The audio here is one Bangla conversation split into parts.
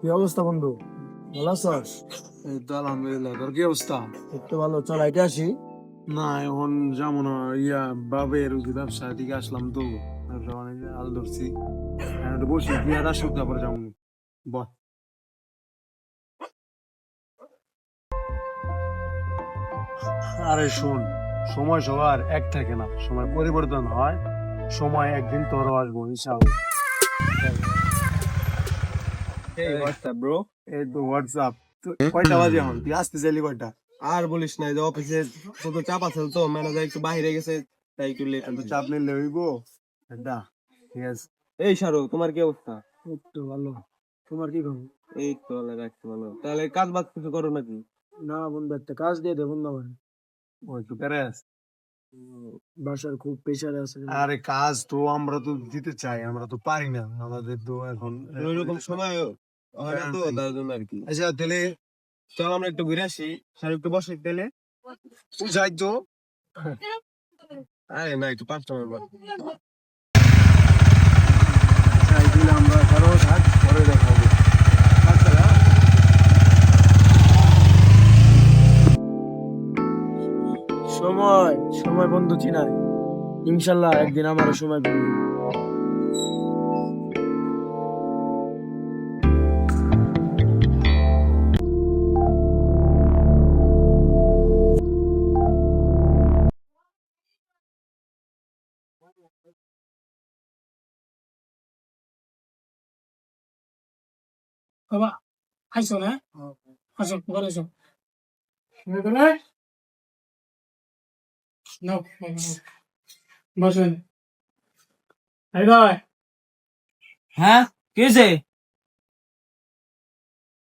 কি অবস্থা বন্ধু? ভালো আছিস? এই তো আলহামদুলিল্লাহ তোর কি অবস্থা? একটু ভালো চল আইটে আসি। না এখন যেমন ইয়া বাবের ব্যবসা দিকে আসলাম তো আল ধরছি। একটু বসি বিয়ার আসুক তারপরে যাব। বল। আরে শোন সময় সবার এক থাকে না সময় পরিবর্তন হয় সময় একদিন তোরও আসব ইনশাআল্লাহ। এই হোয়াটসঅ্যাপ ব্রো এই তো হোয়াটসঅ্যাপ কয়টা বাজে এখন? তুই আসতে চাইলি কয়টা? আর বলিস না যে অফিসে কত চাপ আছে তো ম্যানেজার একটু বাইরে গেছে তাই একটু লেট এত চাপ নিলে হইব? দা ঠিক আছে। এই শাহরুখ তোমার কি অবস্থা? একটু ভালো। তোমার কি খবর? এই তো ভালো রাখছি ভালো। তাহলে কাজ বাজ কিছু করো নাকি? না বন্ধু একটা কাজ দিয়ে দে বন্ধু আমার। ও একটু প্যারাস বাসার খুব প্রেশার আছে। আরে কাজ তো আমরা তো দিতে চাই আমরা তো পারি না। আমাদের তো এখন ওইরকম সময় তো তার জন্য আর কি। আচ্ছা তাহলে চল আমরা একটু ঘুরে আসি। শাহরুখ একটু বসে তাহলে। যাই তো। আরে না একটু পাঁচটা যাই দিলে আমরা পরে দেখা হবে। আচ্ছা সময় সময় বন্ধু চিনায়। ইনশাল্লাহ একদিন আমারও সময় পেয়ে বাবা আইসো না। আসো ঘরে নাও। বসেন হ্যাঁ কি হয়েছে?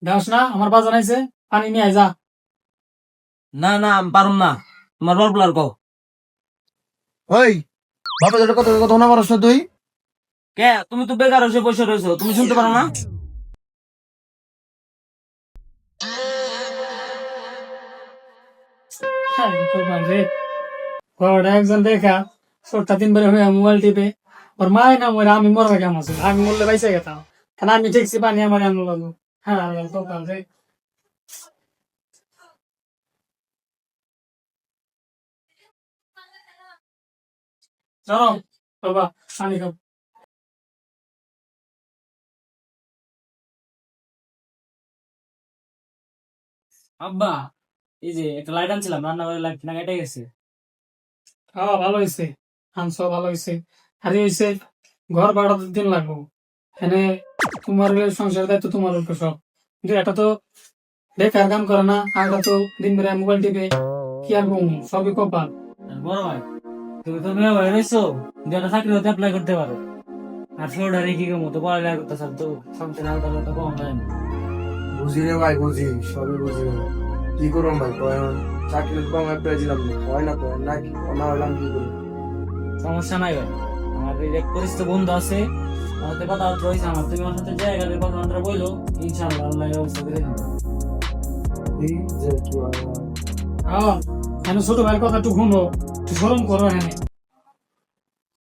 না আমার বাজার আইছে পানি নিয়ে আয় যা। না না আমি পারুম না। তোমার বল আর কও। ওই বাবা যেটা কথা কথা না পারছ তুই? কে? তুমি তো বেকার হয়েছে বসে রয়েছো। তুমি শুনতে পারো না? রে ঘরটা একজন দেখা সরটা দিন বেড়ে হয়ে মোবাইল টিপে ওর মায় না মরে আমি মরবে কেমন আছে আমি মরলে বাইসে গেতাম কেন আমি ঠিকছি পানি আমার আনলো লাগবো হ্যাঁ কপাল রে চলো বাবা পানি খাও আব্বা এই যে একটা লাইট আনছিলাম রান্না করে লাইট কিনা কেটে গেছে। খাওয়া ভালো হয়েছে হাঁস ভালো হয়েছে আরে হয়েছে ঘর ভাড়া দিন লাগবো। এখানে তোমার সংসার দায়িত্ব তোমার উপর সব। কিন্তু এটা তো বেকার কাম করে না এটা তো দিন বেড়ে মোবাইল টিপে কি আর বলব সবই কপাল। বড় ভাই তুমি তো মেয়ে হয়ে রয়েছো যেটা চাকরি হতে অ্যাপ্লাই করতে পারো। আর ফ্লোরিডারে কি কমো তো পড়ালেখা করতে স্যার তো সংসার হালকা কম হয় না বুঝি রে ভাই বুঝি সবই বুঝি কি করুম ভাই? কয় চাকরি কম অ্যাপ্লাই দিলাম হয় না তো? না কি? না হলাম কি করি সমস্যা নাই ভাই। আমার এই এক পরিচিত বন্ধু আছে আমাদের কথা রয়েছে আমার তুমি আমার সাথে জায়গা কথাবার্তা বলল ইনশাআল্লাহ আল্লাহ করে দিবে কি হয়? হ্যাঁ ছোট ভাইয়ের কথা একটু শুনো। একটু গরম করো এখানে